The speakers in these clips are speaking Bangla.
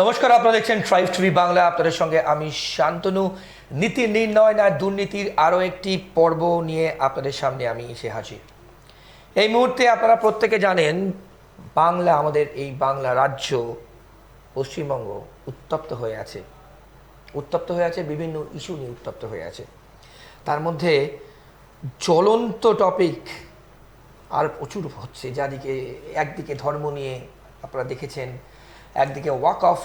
নমস্কার, আপনারা দেখছেন ট্রাইভ টিভি বাংলা। আপনাদের সঙ্গে আমি শান্তনু। নীতি নির্ণয় না দুর্নীতির আরও একটি পর্ব নিয়ে আপনাদের সামনে আমি এসে হাজির। এই মুহূর্তে আপনারা প্রত্যেকে জানেন, বাংলা, আমাদের এই বাংলা রাজ্য পশ্চিমবঙ্গ উত্তপ্ত হয়ে আছে। উত্তপ্ত হয়ে আছে, বিভিন্ন ইস্যু নিয়ে উত্তপ্ত হয়ে আছে। তার মধ্যে জ্বলন্ত টপিক আর প্রচুর হচ্ছে। যাদিকে, একদিকে ধর্ম নিয়ে আপনারা দেখেছেন একদিকে ওয়াক অফ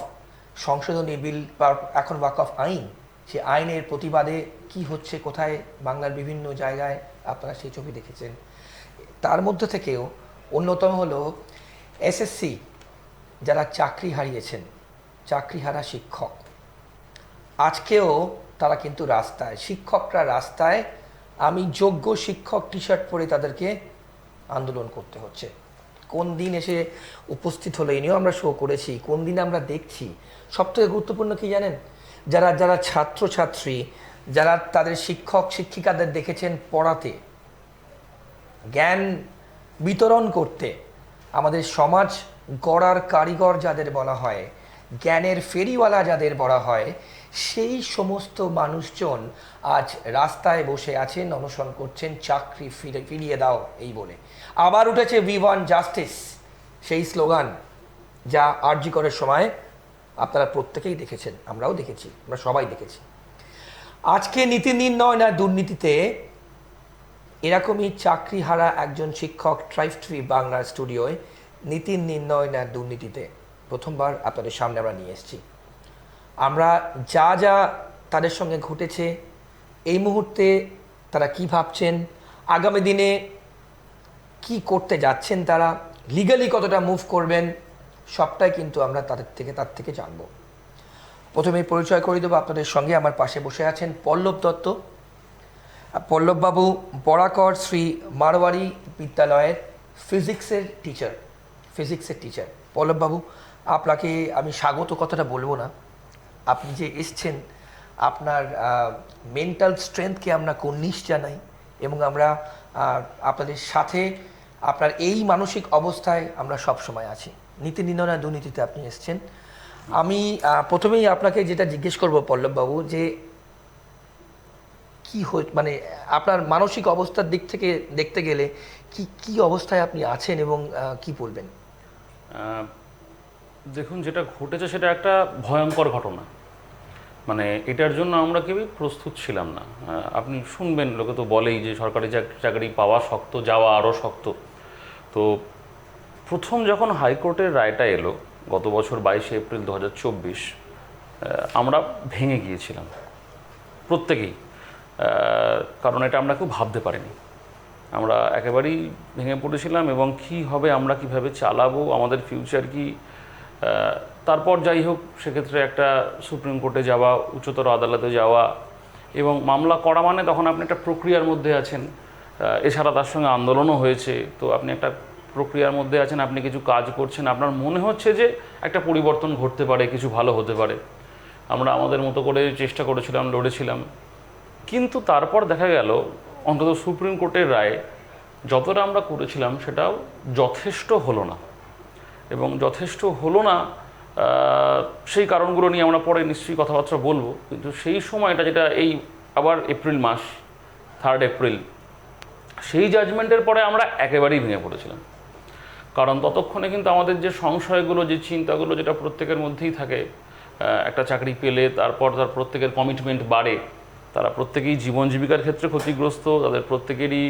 সংশোধনী বিল বা এখন ওয়াক অফ আইন, সে আইনের প্রতিবাদে কি হচ্ছে, কোথায়, বাংলার বিভিন্ন জায়গায় আপনারা সেই ছবি দেখেছেন। তার মধ্যে থেকেও অন্যতম হলো এসএসসি যারা চাকরি হারিয়েছেন চাকরি হারা শিক্ষক। আজকেও তারা কিন্তু রাস্তায়, শিক্ষকরা রাস্তায়, আমি যোগ্য শিক্ষক টি শার্ট পরে তাদেরকে আন্দোলন করতে হচ্ছে। কোন দিন এসে উপস্থিত হলো, এনেও আমরা শো করেছি, কোন দিন আমরা দেখছি। সবথেকে গুরুত্বপূর্ণ কি জানেন? যারা যারা ছাত্রছাত্রী, যারা তাদের শিক্ষক, শিক্ষিকাদের দেখেছেন পড়াতে, জ্ঞান বিতরণ করতে, আমাদের সমাজ গড়ার কারিগর যাদের বলা হয়, জ্ঞানের ফেরিওয়ালা যাদের বলা হয় সেই সমস্ত মানুষজন আজ রাস্তায় বসে আছেন, অনশন করছেন, চাকরি ফিরে, ফিরিয়ে দাও এই বলে। আবার উঠেছে উই ওয়ান জাস্টিস সেই স্লোগান যা আরজি করার সময় আপনারা প্রত্যেকেই দেখেছেন, আমরাও দেখেছি, আমরা সবাই দেখেছি। আজকে নীতি নির্ণয় না দুর্নীতিতে, এরকমই চাকরি হারা একজন শিক্ষক ট্রাইভ ট্রি বাংলার স্টুডিওয় নীতি নির্ণয় না দুর্নীতিতে। প্রথমবার আপনাদের সামনে আমরা নিয়ে এসেছি। আমরা যা যা তাদের সঙ্গে ঘটেছে, এই মুহূর্তে তারা কি ভাবছেন, আগামী দিনে কি করতে যাচ্ছেন তারা লিগালি কতটা মুভ করবেন, সবটাই কিন্তু আমরা তাদের থেকে, তার থেকে জানব। প্রথমে পরিচয় করে দেবো আপনাদের সঙ্গে, আমার পাশে বসে আছেন পল্লব দত্ত। পল্লববাবু বরাকর শ্রী মারোয়ারি বিদ্যালয়ের ফিজিক্সের টিচার ফিজিক্সের টিচার পল্লববাবু, আপনাকে আমি স্বাগত কথাটা বলব না। আপনি যে এসছেন, আপনার মেন্টাল স্ট্রেংথকে আমরা কর্নিশ জানাই এবং আমরা আপনাদের সাথে আপনার এই মানসিক অবস্থায় আমরা সব সময় আছি। নীতি নির্ণয় দুর্নীতিতে আপনি এসছেন। আমি প্রথমেই আপনাকে যেটা জিজ্ঞেস করব পল্লববাবু, যে কি মানে আপনার মানসিক অবস্থার দিক থেকে দেখতে গেলে কি কি অবস্থায় আপনি আছেন এবং কি বলবেন? দেখুন, যেটা ঘটেছে সেটা একটা ভয়ঙ্কর ঘটনা। মানে এটার জন্য আমরা কেউই প্রস্তুত ছিলাম না। আপনি শুনবেন, লোকে তো বলেই যে সরকারি চাক- চাকরি পাওয়া শক্ত, যাওয়া আরও শক্ত। তো প্রথম যখন হাইকোর্টের রায়টা এলো, গত বছর বাইশে এপ্রিল দু হাজার চব্বিশ আমরা ভেঙে গিয়েছিলাম। প্রত্যেকেই। কারণ এটা আমরা কেউ ভাবতে পারিনি। আমরা একেবারেই ভেঙে পড়েছিলাম এবং কি হবে, আমরা কীভাবে চালাবো, আমাদের ফিউচার কি তারপর যাই হোক, সেক্ষেত্রে একটা সুপ্রিম কোর্টে যাওয়া, উচ্চতর আদালতে যাওয়া এবং মামলা করা মানে তখন আপনি একটা প্রক্রিয়ার মধ্যে আছেন। এছাড়া তার সঙ্গে আন্দোলনও হয়েছে। তো আপনি একটা প্রক্রিয়ার মধ্যে আছেন, আপনি কিছু কাজ করছেন। আপনার মনে হচ্ছে যে একটা পরিবর্তন ঘটতে পারে, কিছু ভালো হতে পারে। আমরা আমাদের মতো করে চেষ্টা করেছিলাম, লড়েছিলাম। কিন্তু তারপর দেখা গেল, অন্তত সুপ্রিম কোর্টের রায় যতটা আমরা করেছিলাম, সেটাও যথেষ্ট হলো না। এবং যথেষ্ট হলো না সেই কারণগুলো নিয়ে আমরা পরে নিশ্চয়ই কথাবার্তা বলব। কিন্তু সেই সময়টা যেটা এই আবার এপ্রিল মাস থার্ড এপ্রিল, সেই জাজমেন্টের পরে আমরা একেবারেই ভেঙে পড়েছিলাম। কারণ ততক্ষণে কিন্তু আমাদের যে সংশয়গুলো, যে চিন্তাগুলো, যেটা প্রত্যেকের মধ্যেই থাকে একটা চাকরি পেলে, তারপর তার প্রত্যেকের কমিটমেন্ট বাড়ে, তারা প্রত্যেকেই জীবন জীবিকার ক্ষেত্রে ক্ষতিগ্রস্ত, তাদের প্রত্যেকেরই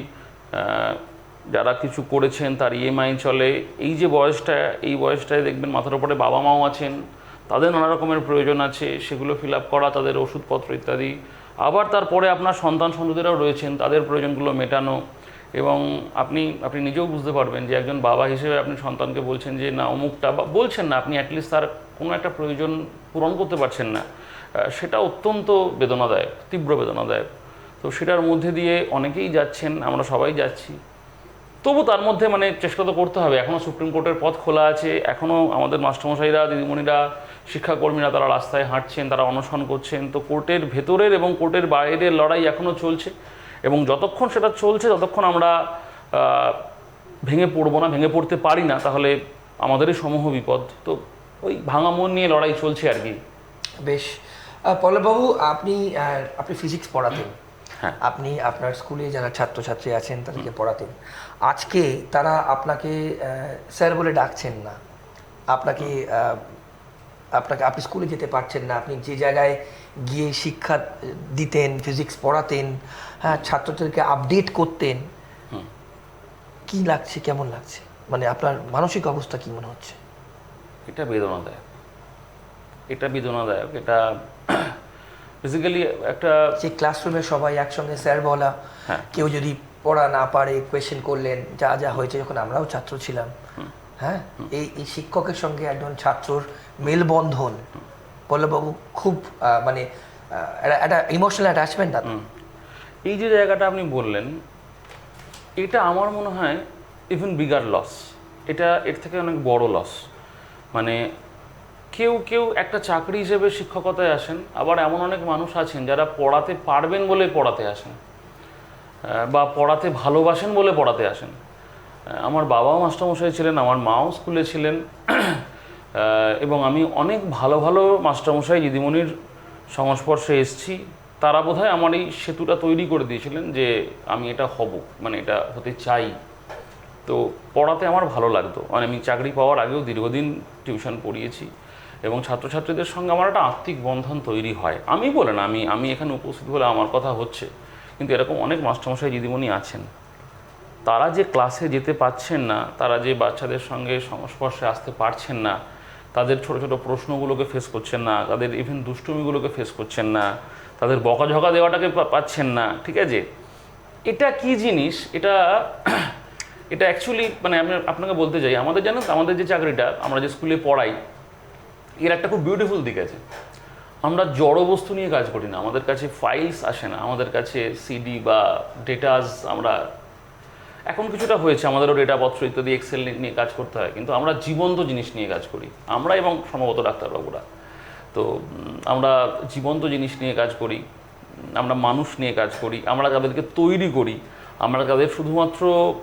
যারা কিছু করেছেন, তার ইএমআই চলে। এই যে বয়সটা, এই বয়সটায় দেখবেন মাথার উপরে বাবা মাও আছেন, তাদের নানা রকমের প্রয়োজন আছে, সেগুলো ফিল আপ করা, তাদের ওষুধপত্র ইত্যাদি। আবার তারপরে আপনার সন্তান সন্ততিরাও রয়েছেন, তাদের প্রয়োজনগুলো মেটানো। এবং আপনি আপনি নিজেও বুঝতে পারবেন যে একজন বাবা হিসেবে আপনি সন্তানকে বলছেন যে, না, অমুকটা, বা বলছেন না, আপনি অ্যাটলিস্ট তার কোনো একটা প্রয়োজন পূরণ করতে পারছেন না। সেটা অত্যন্ত বেদনাদায়ক, তীব্র বেদনাদায়ক। তো সেটার মধ্যে দিয়ে অনেকেই যাচ্ছেন, আমরা সবাই যাচ্ছি। তবু তার মধ্যে মানে চেষ্টা তো করতে হবে। এখনও সুপ্রিম কোর্টের পথ খোলা আছে। এখনও আমাদের মাস্টারমশাইরা দিদিমণিরা শিক্ষাকর্মীরা তারা রাস্তায় হাঁটছেন তারা অনশন করছেন। তো কোর্টের ভেতরের এবং কোর্টের বাইরের লড়াই এখনও চলছে এবং যতক্ষণ সেটা চলছে ততক্ষণ আমরা ভেঙে পড়ব না ভেঙে পড়তে পারি না তাহলে আমাদেরই সমূহ বিপদ। তো ওই ভাঙা মন নিয়ে লড়াই চলছে আর কি। বেশ। পল্লববাবু আপনি আপনি ফিজিক্স পড়াতেন। হ্যাঁ। আপনি আপনার স্কুলে যারা ছাত্রছাত্রী আছেন তাদেরকে পড়াতেন। আজকে তারা আপনাকে স্যার বলে ডাকছেন না। আপনাকে আপনাকে আপনি স্কুলে যেতে পারছেন না। আপনি যে জায়গায় গিয়ে শিক্ষা দিতেন ফিজিক্স পড়াতেন হ্যাঁ ছাত্রদেরকে আপডেট করতেন কি লাগছে কেমন লাগছে? মানে আপনার মানসিক অবস্থা কি মনে হচ্ছে? এটা বেদনাদায়ক। এটা বেদনাদায়ক। এটা ফিজিক্যালি একটা যে ক্লাসরুমে সবাই একসঙ্গে স্যার বলা হ্যাঁ। কেউ যদি পড়া না পারে কোয়েশ্চেন করলেন যা যা হয়েছে যখন আমরাও ছাত্র ছিলাম। হ্যাঁ? এই এই শিক্ষকের সঙ্গে একজন ছাত্রর মেলবন্ধন পল্লববাবু খুব মানে একটা- ইমোশনাল অ্যাটাচমেন্ট দাদা এই যে জায়গাটা আপনি বললেন এটা আমার মনে হয় ইভেন বিগার লস এটা এর থেকে অনেক বড় লস মানে কেউ কেউ একটা চাকরি হিসেবে শিক্ষকতায় আসেন আবার এমন অনেক মানুষ আছেন যারা পড়াতে পারবেন বলে পড়াতে আসেন। বা পড়াতে ভালোবাসেন বলে পড়াতে আসেন। আমার বাবাও মাস্টারমশাই ছিলেন, আমার মাও স্কুলে ছিলেন। এবং আমি অনেক ভালো ভালো মাস্টারমশাই, দিদিমণির সংস্পর্শে এসেছি। তারা বোধহয় আমার এই সেতুটা তৈরি করে দিয়েছিলেন যে আমি এটা হব মানে এটা হতে চাই। তো পড়াতে আমার ভালো লাগতো। মানে আমি চাকরি পাওয়ার আগেও দীর্ঘদিন টিউশন পড়িয়েছি এবং ছাত্রছাত্রীদের সঙ্গে আমার একটা আত্মিক বন্ধন তৈরি হয়। আমি বলে না, আমি আমি এখানে উপস্থিত হলে আমার কথা হচ্ছে। কিন্তু এরকম অনেক মাস্টারমশাই দিদিমণি আছেন। তারা যে ক্লাসে যেতে পারছেন না, তারা যে বাচ্চাদের সঙ্গে সংস্পর্শে আসতে পারছেন না, তাদের ছোট ছোট প্রশ্নগুলোকে ফেস করছেন না, তাদের ইভেন দুষ্টুমিগুলোকে ফেস করছেন না, তাদের বকাঝকা দেওয়াটাকে পাচ্ছেন না, ঠিক আছে? এটা কি জিনিস? এটা এটা অ্যাকচুয়ালি মানে আমি আপনাকে বলতে চাই, আমাদের জানেন আমাদের যে চাকরিটা, আমরা যে স্কুলে পড়াই, এর একটা খুব বিউটিফুল দিক আছে। আমরা জড় বস্তু নিয়ে কাজ করি না। আমাদের কাছে ফাইলস আসে না। আমাদের কাছে সিডি বা ডেটাস আমরা, এখন কিছুটা হয়েছে, আমাদেরও ডেটাপত্র ইত্যাদি এক্সেল নিয়ে কাজ করতে হয়। কিন্তু আমরা জীবন্ত জিনিস নিয়ে কাজ করি। আমরা এবং সম্ভবত ডাক্তারবাবুরা। তো আমরা জীবন্ত জিনিস নিয়ে কাজ করি। আমরা মানুষ নিয়ে কাজ করি। আমরা তাদেরকে তৈরি করি। আমরা তাদের শুধুমাত্র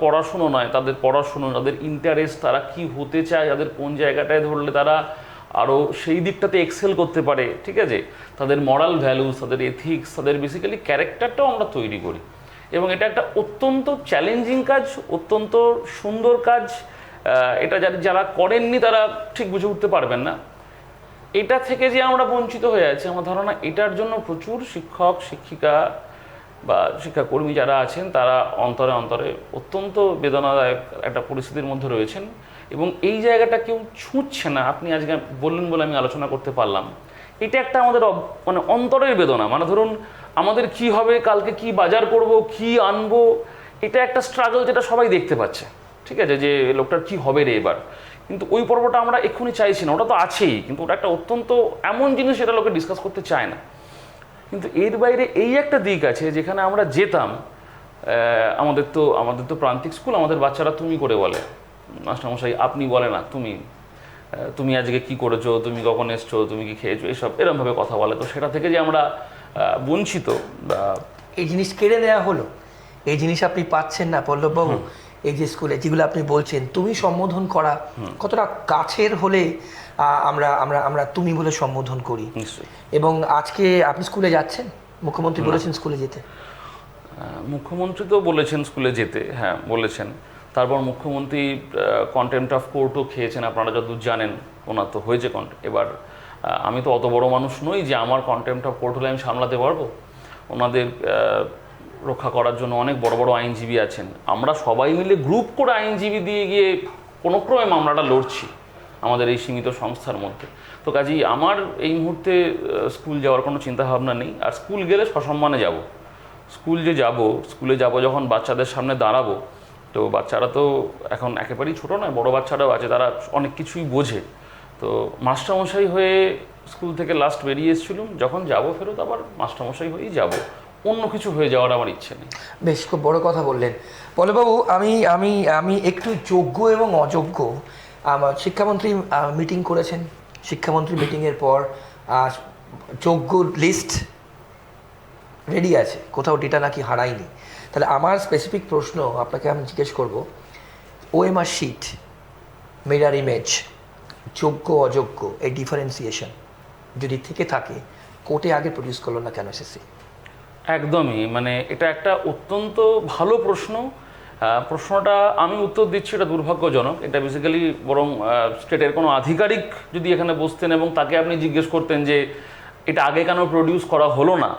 পড়াশুনো নয়, তাদের পড়াশুনো, তাদের ইন্টারেস্ট তারা কি হতে চায়, তাদের কোন জায়গাটায় ধরলে তারা আরও সেই দিকটাতে এক্সেল করতে পারে, ঠিক আছে? তাদের মরাল ভ্যালুস তাদের এথিক্স তাদের বেসিক্যালি ক্যারেক্টারটাও আমরা তৈরি করি। এবং এটা একটা অত্যন্ত চ্যালেঞ্জিং কাজ, অত্যন্ত সুন্দর কাজ। এটা যারা করেননি তারা ঠিক বুঝে উঠতে পারবেন না। এটা থেকে যে আমরা বঞ্চিত হয়ে আছি, আমার ধারণা এটার জন্য প্রচুর শিক্ষক, শিক্ষিকা বা শিক্ষাকর্মী যারা আছেন, তারা অন্তরে অন্তরে অত্যন্ত বেদনাদায়ক একটা পরিস্থিতির মধ্যে রয়েছেন এবং এই জায়গাটা কেউ ছুঁচ্ছে না। আপনি আজকে বললেন বলে আমি আলোচনা করতে পারলাম। এটা একটা আমাদের মানে অন্তরের বেদনা। মানে ধরুন, আমাদের কি হবে, কালকে কি বাজার করব, কি আনব, এটা একটা স্ট্রাগল যেটা সবাই দেখতে পাচ্ছে। ঠিক আছে? যে লোকটার কি হবে রে এবার? কিন্তু ওই পর্বটা আমরা এক্ষুনি চাইছি না। ওটা তো আছেই, কিন্তু ওটা একটা অত্যন্ত এমন জিনিস সেটা লোকে ডিসকাস করতে চায় না। কিন্তু এর বাইরে এই একটা দিক আছে যেখানে আমরা যেতাম আমাদের তো আমাদের তো প্রান্তিক স্কুল আমাদের বাচ্চারা তুমি করে বলে। মাস্টারমশাই আপনি বলে না তুমি। তুমি আজকে কি করেছ তুমি কখন এসছো তুমি কি খেয়েছো এসব এরমভাবে কথা বলে। তো সেটা থেকে যে আমরা বঞ্চিত বা এই জিনিস কেড়ে নেওয়া হলো। এই জিনিস আপনি পাচ্ছেন না পল্লববাবু। এই যে স্কুলে যেগুলো আপনি বলছেন তুমি সম্বোধন করা কতটা কাছের হলে আমরা আমরা আমরা তুমি বলে সম্বোধন করি? এবং আজকে আপনি স্কুলে যাচ্ছেন? মুখ্যমন্ত্রী বলেছেন স্কুলে যেতে। মুখ্যমন্ত্রী তো বলেছেন স্কুলে যেতে হ্যাঁ বলেছেন। তারপর মুখ্যমন্ত্রী কন্টেম্পট অফ কোর্টও খেয়েছেন আপনারা যতদূর জানেন ওনার তো হয়েছে কন্ট এবার আমি তো অত বড় মানুষ নই যে আমার কন্টেম্পট অফ কোর্ট হলে আমি সামলাতে পারব? ওনাদের রক্ষা করার জন্য অনেক বড় বড় আইনজীবী আছেন। আমরা সবাই মিলে গ্রুপ করে আইনজীবী দিয়ে গিয়ে কোনো ক্রমে মামলাটা লড়ছি আমাদের এই সীমিত সংস্থার মধ্যে। তো কাজেই আমার এই মুহূর্তে স্কুল যাওয়ার কোনো চিন্তাভাবনা নেই। আর স্কুল গেলে সসম্মানে যাব। স্কুল যে যাব স্কুলে যাব যখন বাচ্চাদের সামনে দাঁড়াবো, তো বাচ্চারা তো এখন একেবারেই ছোট নয়, বড় বাচ্চারাও আছে, তারা অনেক কিছুই বোঝে। তো মাস্টারমশাই হয়ে স্কুল থেকে লাস্ট বেরিয়ে এসেছিলাম। যখন যাব ফেরত আবার মাস্টারমশাই হয়েই যাব। অন্য কিছু হয়ে যাওয়ার আমার ইচ্ছে নেই। বেশ, খুব বড় কথা বললেন। পল্লববাবু আমি আমি আমি একটু যোগ্য এবং অযোগ্য। আমার শিক্ষামন্ত্রী মিটিং করেছেন। শিক্ষামন্ত্রী মিটিংয়ের পর যোগ্য লিস্ট রেডি আছে। কোথাও ডেটা নাকি হারায়নি। তাহলে আমার স্পেসিফিক প্রশ্ন আপনাকে আমি জিজ্ঞেস করব। ওএমআর শিট মিরার ইমেজ যোগ্য, অযোগ্য, এই ডিফারেন্সিয়েশন যদি থেকে থাকে, কোর্টে আগে প্রডিউস করল না কেন এসএসসি একদমই মানে এটা একটা অত্যন্ত ভালো প্রশ্ন। প্রশ্নটা আমি উত্তর দিচ্ছি, এটা দুর্ভাগ্যজনক। এটা বেসিক্যালি বরং স্টেটের কোনো আধিকারিক যদি এখানে বসতেন এবং তাকে আপনি জিজ্ঞেস করতেন যে, এটা আগে কেন প্রডিউস করা হলো না?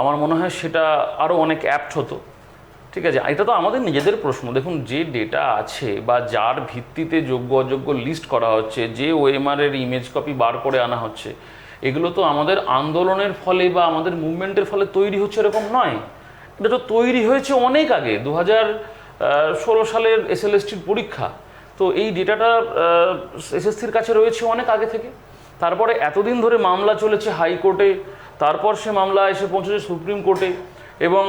আমার মনে হয় সেটা আরও অনেক অ্যাপ্ট হতো। ঠিক আছে, এটা তো আমাদের নিজেদের প্রশ্ন। দেখুন, যে ডেটা আছে বা যার ভিত্তিতে যোগ্য অযোগ্য লিস্ট করা হচ্ছে, যে ওএমআর এর ইমেজ কপি বার করে আনা হচ্ছে এগুলো তো আমাদের আন্দোলনের ফলে বা আমাদের মুভমেন্টের ফলে তৈরি হচ্ছে এরকম নয়। এটা তো তৈরি হয়েছে অনেক আগে দু হাজার ষোলো সালের এসএলএসটির পরীক্ষা। তো এই ডেটাটা এসএসসির কাছে রয়েছে অনেক আগে থেকে। তারপরে এতদিন ধরে মামলা চলেছে হাইকোর্টে, তারপর সে মামলা এসে পৌঁছেছে সুপ্রিম কোর্টে এবং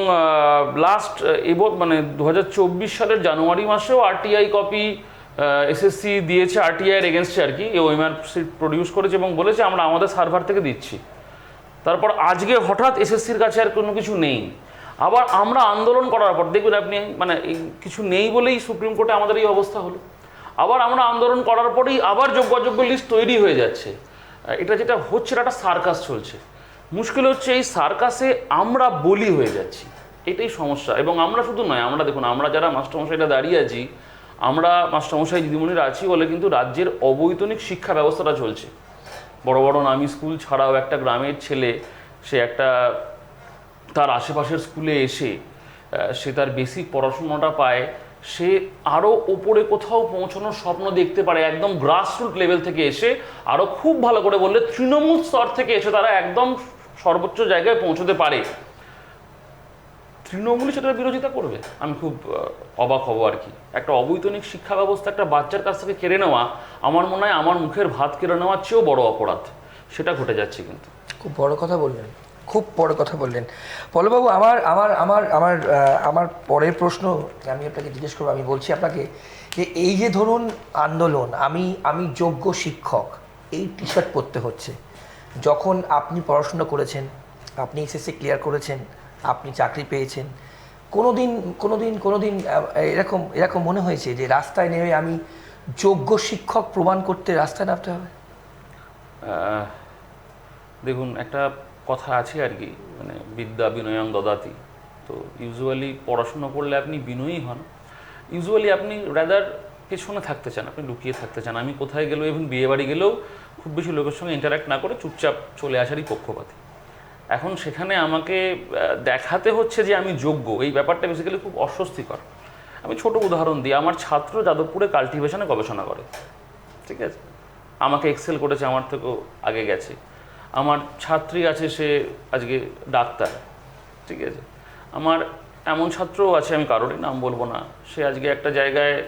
লাস্ট এবছর মানে দু হাজার চব্বিশ সালের জানুয়ারি মাসেও আরটিআই কপি এসএসসি দিয়েছে আরটিআই এর এগেনস্টে আর কি ওএমআর প্রডিউস করেছে এবং বলেছে, আমরা আমাদের সার্ভার থেকে দিচ্ছি। তারপর আজকে হঠাৎ এসএসসির কাছে আর কোনো কিছু নেই। আবার আমরা আন্দোলন করার পর, দেখবেন আপনি মানে এই কিছু নেই বলেই সুপ্রিম কোর্টে আমাদের এই অবস্থা হলো। আবার আমরা আন্দোলন করার পরেই আবার যোগ্য লিস্ট তৈরি হয়ে যাচ্ছে। এটা যেটা হচ্ছে একটা সার্কাস চলছে। মুশকিল হচ্ছে, এই সার্কাসে আমরা বলি হয়ে যাচ্ছি। এটাই সমস্যা। এবং আমরা শুধু নয়, আমরা দেখুন, আমরা যারা মাস্টারমশাইটা দাঁড়িয়ে আছি আমরা মাস্টারমশাই, দিদিমণিরা আছি বলে কিন্তু রাজ্যের অবৈতনিক শিক্ষা ব্যবস্থাটা চলছে। বড় বড় নামি স্কুল ছাড়াও একটা গ্রামের ছেলে, সে একটা তার আশেপাশের স্কুলে এসে সে তার বেসিক পড়াশোনাটা পায়। সে আরও ওপরে কোথাও পৌঁছানোর স্বপ্ন দেখতে পারে, একদম গ্রাসরুট লেভেল থেকে এসে আরও খুব ভালো করে বললে তৃণমূল স্তর থেকে এসে তারা একদম সর্বোচ্চ জায়গায় পৌঁছতে পারে। তৃণমূলই সেটার বিরোধিতা করবে? আমি খুব অবাক হব আর কি। একটা অবৈতনিক শিক্ষা ব্যবস্থা একটা বাচ্চার কাছ থেকে কেড়ে নেওয়া, আমার মনে হয় আমার মুখের ভাত কেড়ে নেওয়ার চেয়েও বড় অপরাধ। সেটা ঘটে যাচ্ছে কিন্তু। খুব বড় কথা বললেন। খুব বড় কথা বললেন। পলবাবু আমার আমার আমার আমার আমার পরের প্রশ্ন, আমি আপনাকে জিজ্ঞেস করব, আমি বলছি আপনাকে যে এই যে ধরুন আন্দোলন, আমি আমি যোগ্য শিক্ষক, এই টি শার্ট পরতে হচ্ছে। যখন আপনি পড়াশোনা করেছেন, আপনি এসএসসি ক্লিয়ার করেছেন আপনি চাকরি পেয়েছেন। কোনো দিন কোনো দিন কোনো দিন এরকম এরকম মনে হয়েছে যে রাস্তায় নেমে আমি যোগ্য শিক্ষক প্রমাণ করতে রাস্তায় নামতে হবে? দেখুন, একটা কথা আছে আর কি মানে বিদ্যা বিনয়ং দদাতি। তো ইউজুয়ালি পড়াশোনা করলে আপনি বিনয়ী হন। ইউজুয়ালি আপনি রাদার পেছনে থাকতে চান, আপনি লুকিয়ে থাকতে চান। আমি কোথায় গেলেও এবং বিয়ে বাড়ি গেলেও খুব বেশি লোকের সঙ্গে ইন্টারাক্ট না করে চুপচাপ চলে আসারই পক্ষপাতী। এখন সেখানে আমাকে দেখাতে হচ্ছে যে আমি যোগ্য। এই ব্যাপারটা বেসিক্যালি খুব অস্বস্তিকর। আমি ছোট উদাহরণ দিই। আমার ছাত্র যাদবপুরে কাল্টিভেশনে গবেষণা করে। ঠিক আছে? আমাকে এক্সেল করেছে, আমার থেকেও আগে গেছে। আমার ছাত্রী আছে, সে আজকে ডাক্তার। ঠিক আছে? আমার এমন ছাত্রও আছে, আমি কারোরই নাম বলব না। সে আজকে একটা জায়গায়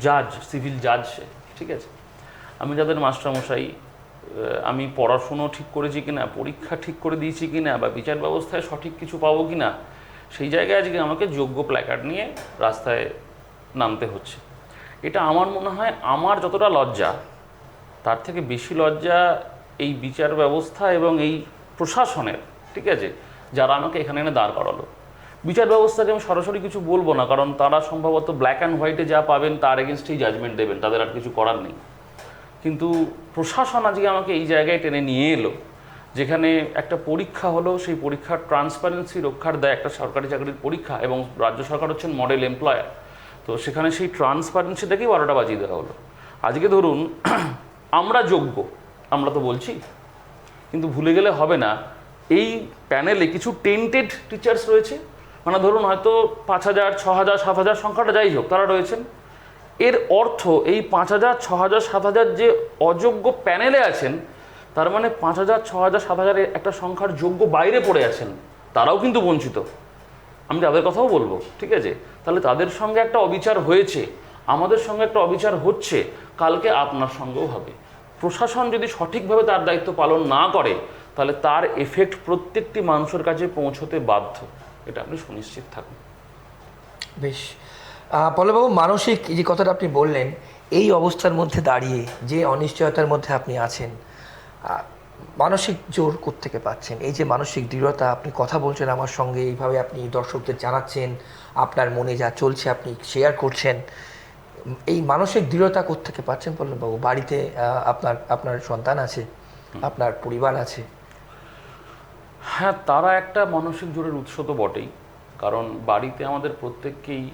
জাজ সিভিল জাজ সে। ঠিক আছে? আমি যাদের মাস্টারমশাই আমি পড়াশুনো ঠিক করেছি কিনা, পরীক্ষা ঠিক করে দিয়েছি কিনা, বা বিচার ব্যবস্থায় সঠিক কিছু পাবো কিনা, সেই জায়গায় আজকে আমাকে যোগ্য প্ল্যাকার্ড নিয়ে রাস্তায় নামতে হচ্ছে। এটা আমার মনে হয় আমার যতটা লজ্জা, তার থেকে বেশি লজ্জা এই বিচার ব্যবস্থা এবং এই প্রশাসনের, ঠিক আছে? যারা আমাকে এখানে এনে দাঁড় করালো। বিচার ব্যবস্থাকে আমি সরাসরি কিছু বলব না, কারণ তারা সম্ভবত ব্ল্যাক অ্যান্ড হোয়াইটে যা পাবেন তার এগেনস্টেই জাজমেন্ট দেবেন, তাদের আর কিছু করার নেই। কিন্তু প্রশাসন আজকে আমাকে এই জায়গায় টেনে নিয়ে এলো, যেখানে একটা পরীক্ষা হলো, সেই পরীক্ষার ট্রান্সপারেন্সি রক্ষার দেয় একটা সরকারি চাকরির পরীক্ষা এবং রাজ্য সরকার হচ্ছেন মডেল এমপ্লয়ার তো সেখানে সেই ট্রান্সপারেন্সি ট্রান্সপারেন্সিটাকেই বারোটা বাজিয়ে দেওয়া হলো। আজকে ধরুন, আমরা যোগ্য, আমরা তো বলছি, কিন্তু ভুলে গেলে হবে না, এই প্যানেলে কিছু টেন্টেড টিচার্স রয়েছে। মানে ধরুন হয়তো পাঁচ হাজার, ছ হাজার, সাত হাজার সংখ্যাটা যাই হোক, তারা রয়েছেন। এর অর্থ এই পাঁচ হাজার, ছ হাজার, সাত হাজার যে অযোগ্য প্যানেলে আছেন, তার মানে পাঁচ হাজার, ছ হাজার, সাত হাজারের একটা সংখ্যার যোগ্য বাইরে পড়ে আছেন, তারাও কিন্তু বঞ্চিত। আমি তাদের কথাও বলব, ঠিক আছে? তাহলে তাদের সঙ্গে একটা অবিচার হয়েছে, আমাদের সঙ্গে একটা অবিচার হচ্ছে, কালকে আপনার সঙ্গেও হবে। প্রশাসন যদি সঠিকভাবে তার দায়িত্ব পালন না করে, তাহলে তার এফেক্ট প্রত্যেকটি মানুষের কাছে পৌঁছতে বাধ্য। এটা আপনি সুনিশ্চিত থাকুন। বেশ। পল্লববাবু, মানসিক যে কথাটা আপনি বললেন, এই অবস্থার মধ্যে দাঁড়িয়ে যে অনিশ্চয়তার মধ্যে আপনি আছেন মানসিক জোর থেকে পাচ্ছেন? এই যে মানসিক দৃঢ়তা, আপনি কথা বলছেন আমার সঙ্গে, এইভাবে আপনি দর্শকদের জানাচ্ছেন, আপনার মনে যা চলছে আপনি শেয়ার করছেন, এই মানসিক দৃঢ়তা কোত্থেকে পাচ্ছেন পল্লববাবু? বাড়িতে আপনার আপনার সন্তান আছে, আপনার পরিবার আছে। হ্যাঁ তারা একটা মানসিক জোরের উৎস তো বটেই, কারণ বাড়িতে আমাদের প্রত্যেককেই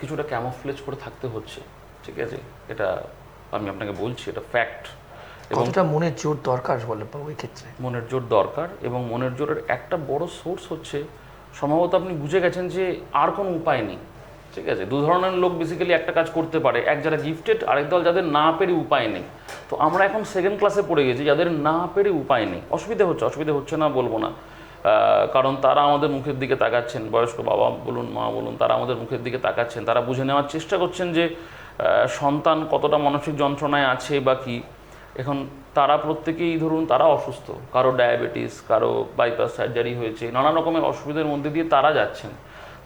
কিছুটা ক্যামোফ্লেজ করে থাকতে হচ্ছে ঠিক আছে? এটা আমি আপনাকে বলছি এটা ফ্যাক্ট কতটা মনের জোর দরকার পল্লববাবু এই ক্ষেত্রে? মনের জোর দরকার এবং মনের জোরের একটা বড় সোর্স হচ্ছে সম্ভবত আপনি বুঝে গেছেন যে আর কোনো উপায় নেই ঠিক আছে? দু ধরনের লোক বেসিক্যালি একটা কাজ করতে পারে এক যারা গিফটেড আরেক দল যাদের না পেরে উপায় নেই। তো আমরা এখন সেকেন্ড ক্লাসে পড়ে গেছি যাদের না পেরে উপায় নেই। অসুবিধা হচ্ছে অসুবিধা হচ্ছে না বলব না। কারণ তারা আমাদের মুখের দিকে তাকাচ্ছেন, বয়স্ক বাবা বলুন, মা বলুন, তারা আমাদের মুখের দিকে তাকাচ্ছেন, তারা বুঝে নেওয়ার চেষ্টা করছেন যে সন্তান কতটা মানসিক যন্ত্রণায় আছে বা কি। এখন তারা প্রত্যেকেই ধরুন তারা অসুস্থ, কারও ডায়াবেটিস, কারও বাইপাস সার্জারি হয়েছে, নানা রকমের অসুবিধার মধ্যে দিয়ে তারা যাচ্ছেন।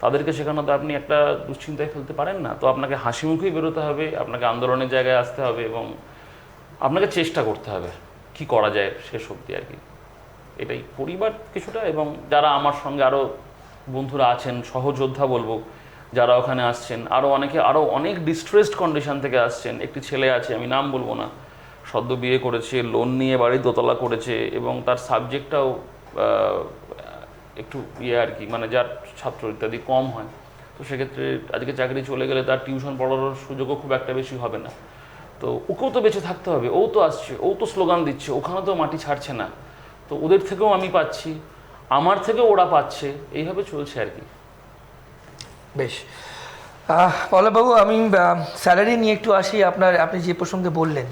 তাদেরকে সেখানে তো আপনি একটা দুশ্চিন্তায় ফেলতে পারেন না। তো আপনাকে হাসি মুখেই বেরোতে হবে, আপনাকে আন্দোলনের জায়গায় আসতে হবে এবং আপনাকে চেষ্টা করতে হবে, কি করা যায় শেষ অবধি আর কি। এটাই। পরিবার কিছুটা এবং যারা আমার সঙ্গে আরও বন্ধুরা আছেন, সহযোদ্ধা বলব, যারা ওখানে আসছেন আরও অনেকে আরও অনেক ডিস্ট্রেসড কন্ডিশন থেকে আসছেন। একটি ছেলে আছে, আমি নাম বলব না, সদ্য বিয়ে করেছে লোন নিয়ে বাড়ির দোতলা করেছে এবং তার সাবজেক্টটাও একটু ইয়ে আর কি মানে যার ছাত্র ইত্যাদি কম হয়। তো সেক্ষেত্রে আজকে চাকরি চলে গেলে তার টিউশন পড়ানোর সুযোগও খুব একটা বেশি হবে না। তো ওকেও তো বেঁচে থাকতে হবে, ও তো আসছে, ও তো স্লোগান দিচ্ছে, ওখানে তো মাটি ছাড়ছে না। তো ওদের থেকেও আমি পাচ্ছি আমার থেকেও ওরা পাচ্ছে এইভাবে চলছে আর কি। বেশ। পল্লববাবু আমি স্যালারি নিয়ে একটু আসি আপনার আপনি যে প্রসঙ্গে বললেন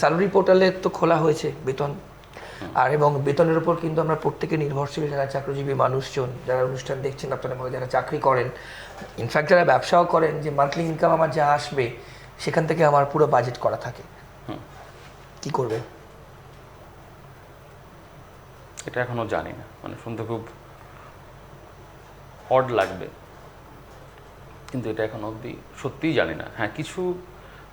স্যালারি পোর্টালে তো খোলা হয়েছে বেতন। আর এবং বেতনের উপর কিন্তু আমরা প্রত্যেকে নির্ভরশীল যারা চাকরিজীবী মানুষজন যারা অনুষ্ঠান দেখছেন আপনারা মধ্যে যারা চাকরি করেন। ইনফ্যাক্ট যারা ব্যবসাও করেন যে মান্থলি ইনকাম আমার যা আসবে সেখান থেকে আমার পুরো বাজেট করা থাকে। কি করবে এটা এখনও জানি না। মানে শুনতে খুব অড লাগবে। কিন্তু এটা এখন অবধি সত্যিই জানি না। হ্যাঁ কিছু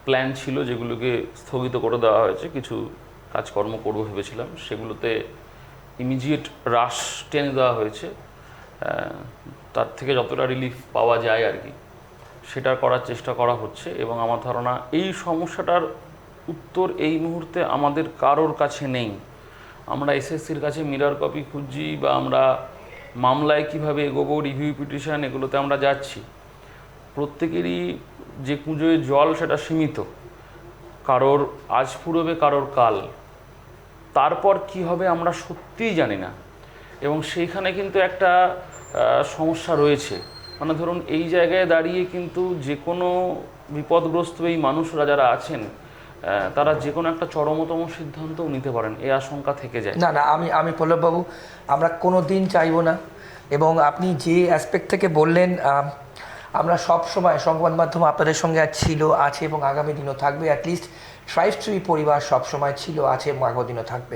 প্ল্যান ছিল যেগুলোকে স্থগিত করে দেওয়া হয়েছে। কিছু কাজকর্ম করব ভেবেছিলাম। সেগুলোতে ইমিডিয়েট রাশ টেনে দেওয়া হয়েছে। তার থেকে যতটা রিলিফ পাওয়া যায় আর কি, সেটা করার চেষ্টা করা হচ্ছে। এবং আমার ধারণা এই সমস্যাটার উত্তর এই মুহূর্তে আমাদের কারোর কাছে নেই। আমরা এসএসসির কাছে মিরর কপি খুঁজছি বা আমরা মামলায় কীভাবে এগোবো রিভিউ পিটিশন এগুলোতে আমরা যাচ্ছি। প্রত্যেকেরই যে পুজোয় জল সেটা সীমিত। কারোর আজ ফুরবে কারোর কাল। তারপর কি হবে আমরা সত্যিই জানি না। এবং সেইখানে কিন্তু একটা সমস্যা রয়েছে। মানে ধরুন এই জায়গায় দাঁড়িয়ে কিন্তু যে কোনো বিপদগ্রস্ত এই মানুষরা যারা আছেন তারা যে কোনো একটা চরমতম সিদ্ধান্তও নিতে পারেন এই আশঙ্কা থেকে যায়। না না আমি আমি পল্লববাবু আমরা কোনো দিন চাইব না। এবং আপনি যে অ্যাসপেক্ট থেকে বললেন আমরা সব সময় সংবাদ মাধ্যম আপনাদের সঙ্গে ছিল আছে এবং আগামী দিনও থাকবে অ্যাটলিস্ট ট্রাইব থ্রি পরিবার সব সময় ছিল আছে এবং আগামী দিনও থাকবে।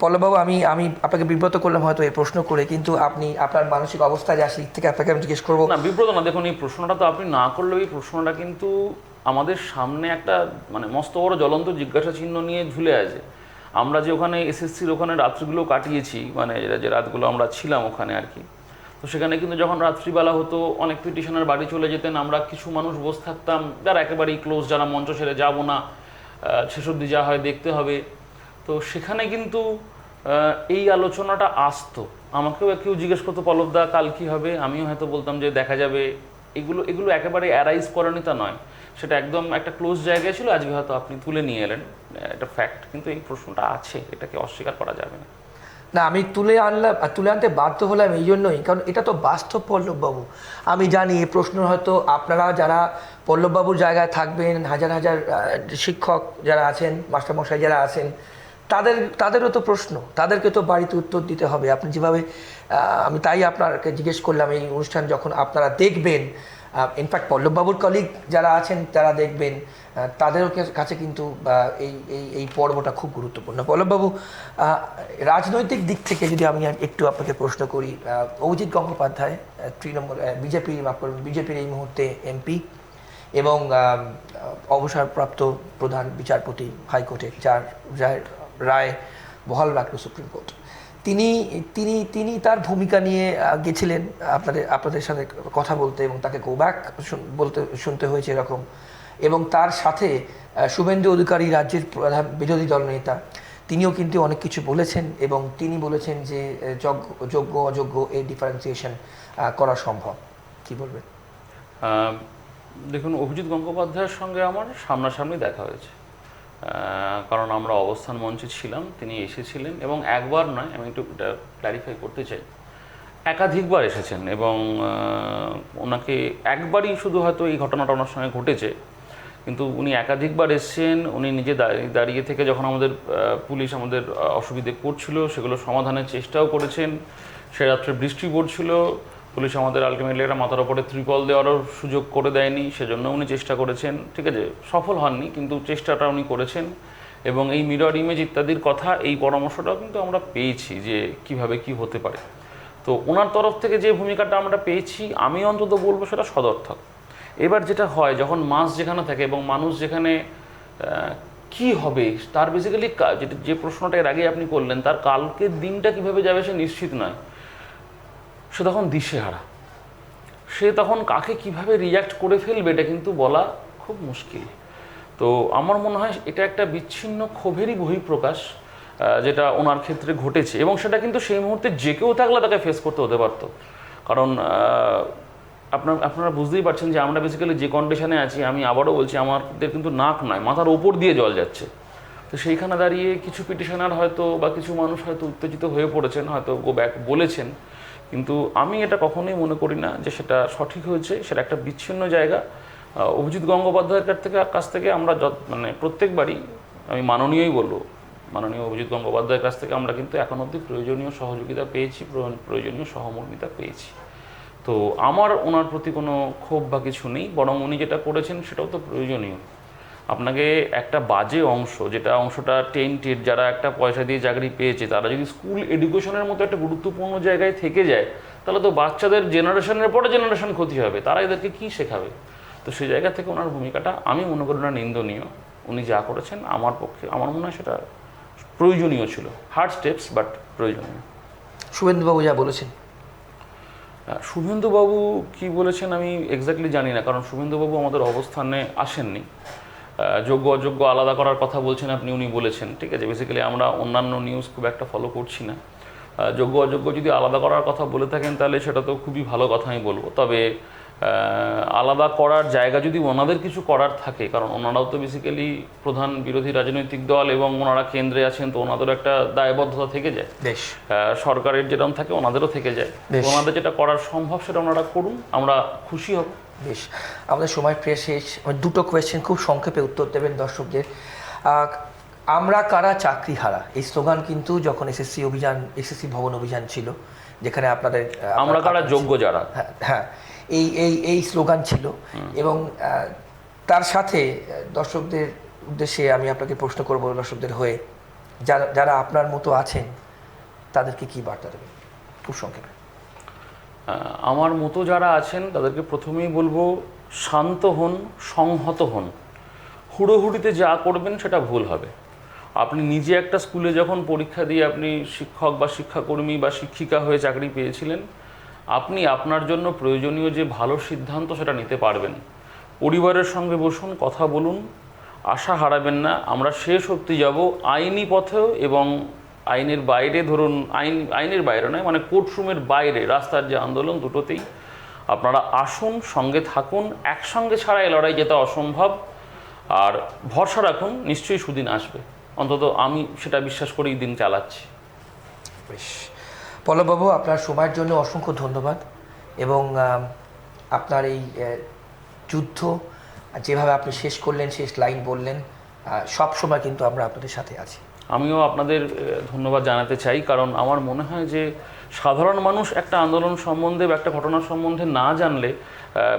পল্লববাবু আমি আমি আপনাকে বিব্রত করলাম হয়তো এই প্রশ্ন করে কিন্তু আপনি আপনার মানসিক অবস্থা যা সেই থেকে আপনাকে আমি জিজ্ঞেস করব। না বিব্রত না দেখুন এই প্রশ্নটা তো আপনি না করলেও এই প্রশ্নটা কিন্তু আমাদের সামনে একটা মানে মস্ত বড় জ্বলন্ত জিজ্ঞাসা চিহ্ন নিয়ে ঝুলে আছে। আমরা যে ওখানে এসএসসির ওখানে রাত্রিগুলো কাটিয়েছি মানে যে- রাতগুলো আমরা ছিলাম ওখানে আর কি। তো সেখানে কিন্তু যখন রাত্রিবেলা হতো, অনেক পিটিশনের বাড়ি চলে যেতেন, আমরা কিছু মানুষ বসে থাকতাম, যারা একেবারেই ক্লোজ যারা মঞ্চ ছেড়ে যাব না অবধি যা হয় দেখতে হবে। তো সেখানে কিন্তু এই আলোচনাটা আসতো। আমাকেও কেউ জিজ্ঞেস করতো পলবদা কাল কী হবে? আমিও হয়তো বলতাম যে, দেখা যাবে। এগুলো এগুলো একেবারে অ্যারাইজ করেনি তা নয়। সেটা একদম একটা ক্লোজ জায়গায় ছিল, আজকে হয়তো আপনি তুলে নিয়ে এলেন। এটা ফ্যাক্ট কিন্তু এই প্রশ্নটা আছে, এটাকে অস্বীকার করা যাবে না। না, আমি তুলে আনলাম তুলে আনতে বাধ্য হলাম এই জন্যই, কারণ এটা তো বাস্তব পল্লববাবু। আমি জানি এই প্রশ্ন হয়তো আপনারা যারা পল্লববাবুর জায়গায় থাকবেন, হাজার হাজার শিক্ষক যারা আছেন, মাস্টারমশাই যারা আছেন, তাদের, তাদেরও তো প্রশ্ন, তাদেরকে তো বাড়িতে উত্তর দিতে হবে। আপনি যেভাবে আমি তাই আপনাকে জিজ্ঞেস করলাম, এই অনুষ্ঠান যখন আপনারা দেখবেন ইনফ্যাক্ট পল্লববাবুর কলিগ যারা আছেন তারা দেখবেন আহ, তাদেরও কাছে কিন্তু এই এই এই পর্বটা খুব গুরুত্বপূর্ণ। পল্লববাবু রাজনৈতিক দিক থেকে যদি আমি একটু আপনাকে প্রশ্ন করি অভিজিৎ গঙ্গোপাধ্যায় তৃণমূল বিজেপি বিজেপির এই মুহূর্তে এমপি এবং অবসরপ্রাপ্ত প্রধান বিচারপতি হাইকোর্টে যার যার রায় বহাল রাখল সুপ্রিম কোর্ট তিনি তিনি তিনি তার ভূমিকা নিয়ে গেছিলেন আপনাদের আপনাদের সাথে কথা বলতে এবং তাকে গো ব্যাক বলতে, শুনতে হয়েছে এরকম। এবং তার সাথে শুভেন্দু অধিকারী রাজ্যের প্রধান বিরোধী দলনেতা তিনিও কিন্তু অনেক কিছু বলেছেন এবং তিনি বলেছেন যে যোগ্য যোগ্য অযোগ্য এই ডিফারেন্সিয়েশন করা সম্ভব। কি বলবেন? দেখুন, অভিজিৎ গঙ্গোপাধ্যায়ের সঙ্গে আমার সামনাসামনি দেখা হয়েছে। কারণ আমরা অবস্থান মঞ্চে ছিলাম, তিনি এসেছিলেন এবং একবার নয়, আমি একটু ক্ল্যারিফাই করতে চাই। একাধিকবার এসেছেন এবং ওনাকে একবারই শুধু হয়তো এই ঘটনাটা ওনার সঙ্গে ঘটেছে, কিন্তু উনি একাধিকবার এসেছেন, উনি নিজে দাঁড়িয়ে- দাঁড়িয়ে থেকে যখন আমাদের পুলিশ আমাদের অসুবিধে করছিল, সেগুলো সমাধানের চেষ্টাও করেছেন, সে রাত্রে বৃষ্টি পড়ছিল পুলিশ আমাদের আলটিমেটলি একটা মাথার ওপরে ত্রিপল দেওয়ারও সুযোগ করে দেয়নি, সেজন্য উনি চেষ্টা করেছেন। ঠিক আছে, সফল হননি, কিন্তু চেষ্টাটা উনি করেছেন। এবং এই মিরর ইমেজ ইত্যাদির কথা, এই পরামর্শটাও কিন্তু আমরা পেয়েছি যে কীভাবে কি হতে পারে। তো ওনার তরফ থেকে যে ভূমিকাটা আমরা পেয়েছি, আমি অন্তত বলব সেটা সদর্থক। এবার যেটা হয়, যখন মাস যেখানে থাকে এবং মানুষ যেখানে কি হবে, তার বেসিক্যালি যে প্রশ্নটা এর আগে আপনি করলেন, তার কালকের দিনটা কীভাবে যাবে সে নিশ্চিত নয়। সে তখন দিশেহারা। সে তখন কাকে কীভাবে রিয়াক্ট করে ফেলবে এটা কিন্তু বলা খুব মুশকিল। তো আমার মনে হয় এটা একটা বিচ্ছিন্ন ক্ষোভেরই বহিঃপ্রকাশ যেটা ওনার ক্ষেত্রে ঘটেছে এবং সেটা কিন্তু সেই মুহূর্তে যে কেউ থাকলে তাকে ফেস করতে হতে পারতো। কারণ আপনার, আপনারা বুঝতেই পারছেন যে আমরা বেসিক্যালি যে কন্ডিশনে আছি, আমি আবারও বলছি আমাদের কিন্তু নাক নয়, মাথার ওপর দিয়ে জল যাচ্ছে। তো সেইখানে দাঁড়িয়ে কিছু পিটিশনার হয়তো বা কিছু মানুষ হয়তো উত্তেজিত হয়ে পড়েছেন, হয়তো গো ব্যাক বলেছেন। কিন্তু আমি এটা কখনোই মনে করি না যে সেটা সঠিক হয়েছে, সেটা একটা বিচ্ছিন্ন জায়গা। অভিজিৎ গঙ্গোপাধ্যায়ের কাছ থেকে কাছ থেকে আমরা যত- মানে প্রত্যেকবারই আমি মাননীয়ই বলব, মাননীয় অভিজিৎ গঙ্গোপাধ্যায়ের কাছ থেকে আমরা কিন্তু এখন অবধি প্রয়োজনীয় সহযোগিতা পেয়েছি প্রয়োজন- প্রয়োজনীয় সহমর্মিতা পেয়েছি। তো আমার ওনার প্রতি কোনো ক্ষোভ বা কিছু নেই, বরং উনি যেটা করেছেন সেটাও তো প্রয়োজনীয়। আপনাকে একটা বাজে অংশ যেটা অংশটা টেন্টেড যারা একটা পয়সা দিয়ে চাকরি পেয়েছে তারা যদি স্কুল এডুকেশনের মতো একটা গুরুত্বপূর্ণ জায়গায় থেকে যায় তাহলে তো বাচ্চাদের জেনারেশনের পরে জেনারেশন ক্ষতি হবে। তারা এদেরকে কী শেখাবে? তো সেই জায়গা থেকে ওনার ভূমিকাটা আমি মনে করি না নিন্দনীয়। উনি যা করেছেন আমার পক্ষে আমার মনে হয় সেটা প্রয়োজনীয় ছিল। হার্ড স্টেপস বাট প্রয়োজনীয়। শুভেন্দুবাবু যা বলেছেন। শুভেন্দুবাবু কি বলেছেন আমি এক্স্যাক্টলি জানি না কারণ শুভেন্দুবাবু আমাদের অবস্থানে আসেননি। যোগ্য অযোগ্য আলাদা করার কথা বলছেন আপনি উনি বলেছেন ঠিক আছে? বেসিক্যালি আমরা অন্যান্য নিউজ খুব একটা ফলো করছি না। যোগ্য অযোগ্য যদি আলাদা করার কথা বলে থাকেন তাহলে সেটা তো খুবই ভালো কথা আমি বলব। তবে আলাদা করার জায়গা যদি ওনাদের কিছু করার থাকে কারণ ওনারাও তো বেসিক্যালি প্রধান বিরোধী রাজনৈতিক দল এবং ওনারা কেন্দ্রে আছেন তো ওনাদেরও একটা দায়বদ্ধতা থেকে যায়। সরকারের যেরকম থাকে ওনাদেরও থেকে যায়। ওনাদের যেটা করার সম্ভব সেটা ওনারা করুন। আমরা খুশি হব। বেশ আমাদের সময় প্রিয় শেষ দুটো কোয়েশ্চেন খুব সংক্ষেপে উত্তর দেবেন দর্শকদের। আমরা কারা চাকরি হারা এই স্লোগান কিন্তু যখন এসএসসি অভিযান এসএসসি ভবন অভিযান ছিল যেখানে আপনাদের আমরা কারা যোগ্য যারা? হ্যাঁ হ্যাঁ এই এই এই স্লোগান ছিল। এবং তার সাথে দর্শকদের উদ্দেশ্যে আমি আপনাকে প্রশ্ন করব দর্শকদের হয়ে। যারা যারা আপনার মতো আছেন তাদেরকে কি বার্তা দেবেন? খুব সংক্ষেপে। আমার মতো যারা আছেন, তাদেরকে প্রথমেই বলব, শান্ত হন, সংহত হন। হুড়োহুড়িতে যা করবেন, সেটা ভুল হবে। আপনি নিজে একটা স্কুলে যখন পরীক্ষা দিয়ে আপনি শিক্ষক বা শিক্ষাকর্মী বা শিক্ষিকা হয়ে চাকরি পেয়েছিলেন, আপনি আপনার জন্য প্রয়োজনীয় যে ভালো সিদ্ধান্ত, সেটা নিতে পারবেন। পরিবারের সঙ্গে বসুন, কথা বলুন, আশা হারাবেন না, আমরা শেষ অবধি যাব আইনি পথেও এবং আইনের বাইরে ধরুন, আইন, আইনের বাইরে নয় মানে কোর্টরুমের বাইরে রাস্তার যে আন্দোলন দুটোতেই আপনারা আসুন, সঙ্গে থাকুন, একসঙ্গে ছাড়া লড়াই যেতে অসম্ভব, আর ভরসা রাখুন, নিশ্চয়ই সুদিন আসবে। অন্তত আমি সেটা বিশ্বাস করেই দিন চালাচ্ছি। বেশ। পল্লববাবু, আপনার সময়ের জন্য অসংখ্য ধন্যবাদ এবং আপনার এই যুদ্ধ, যেভাবে আপনি শেষ করলেন, শেষ লাইন বললেন সব সময় কিন্তু আমরা আপনাদের সাথে আছি। আমিও আপনাদের ধন্যবাদ জানাতে চাই। কারণ আমার মনে হয় যে সাধারণ মানুষ একটা আন্দোলন সম্বন্ধে বা একটা ঘটনা সম্বন্ধে না জানলে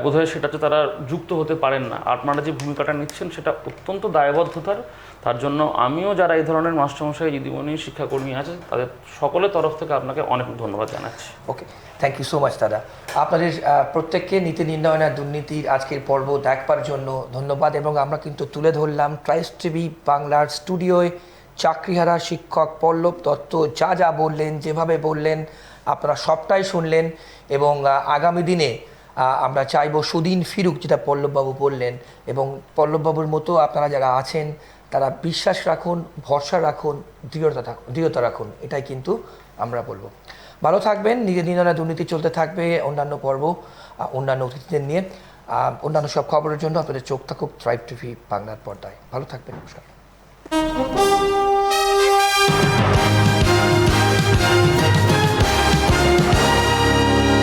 বোধহয় সেটাতে তারা যুক্ত হতে পারেন না। আপনারা যে ভূমিকাটা নিচ্ছেন সেটা অত্যন্ত দায়বদ্ধতার। তার জন্য আমিও যারা এই ধরনের মাস্টারমশাই, দিদিমণি, শিক্ষাকর্মী আছে, তাদের সকলের তরফ থেকে আপনাকে অনেক ধন্যবাদ জানাচ্ছি। Okay thank you so much দাদা। আপনাদের প্রত্যেককে নীতি নির্ণয়না দুর্নীতির আজকের পর্ব দেখবার জন্য ধন্যবাদ এবং আমরা কিন্তু তুলে ধরলাম ট্রাইস টিভি বাংলার স্টুডিওয় চাকরিহারা শিক্ষক পল্লব দত্ত যা যা বললেন, যেভাবে বললেন, আপনারা সবটাই শুনলেন এবং আগামী দিনে আমরা চাইব সুদিন ফিরুক, যেটা পল্লববাবু বললেন। এবং পল্লববাবুর মতো আপনারা যারা আছেন, তারা বিশ্বাস রাখুন, ভরসা রাখুন, দৃঢ়তা থাকুন দৃঢ়তা রাখুন। এটাই কিন্তু আমরা বলব। ভালো থাকবেন, নিজের নির্ণয় দুর্নীতি চলতে থাকবে, অন্যান্য পর্ব অন্যান্য অতিথিদের নিয়ে। অন্যান্য সব খবরের জন্য আপনাদের চোখ থাকুক থ্রাইভ টিভি বাংলার পর্দায়। ভালো থাকবেন, নমস্কার।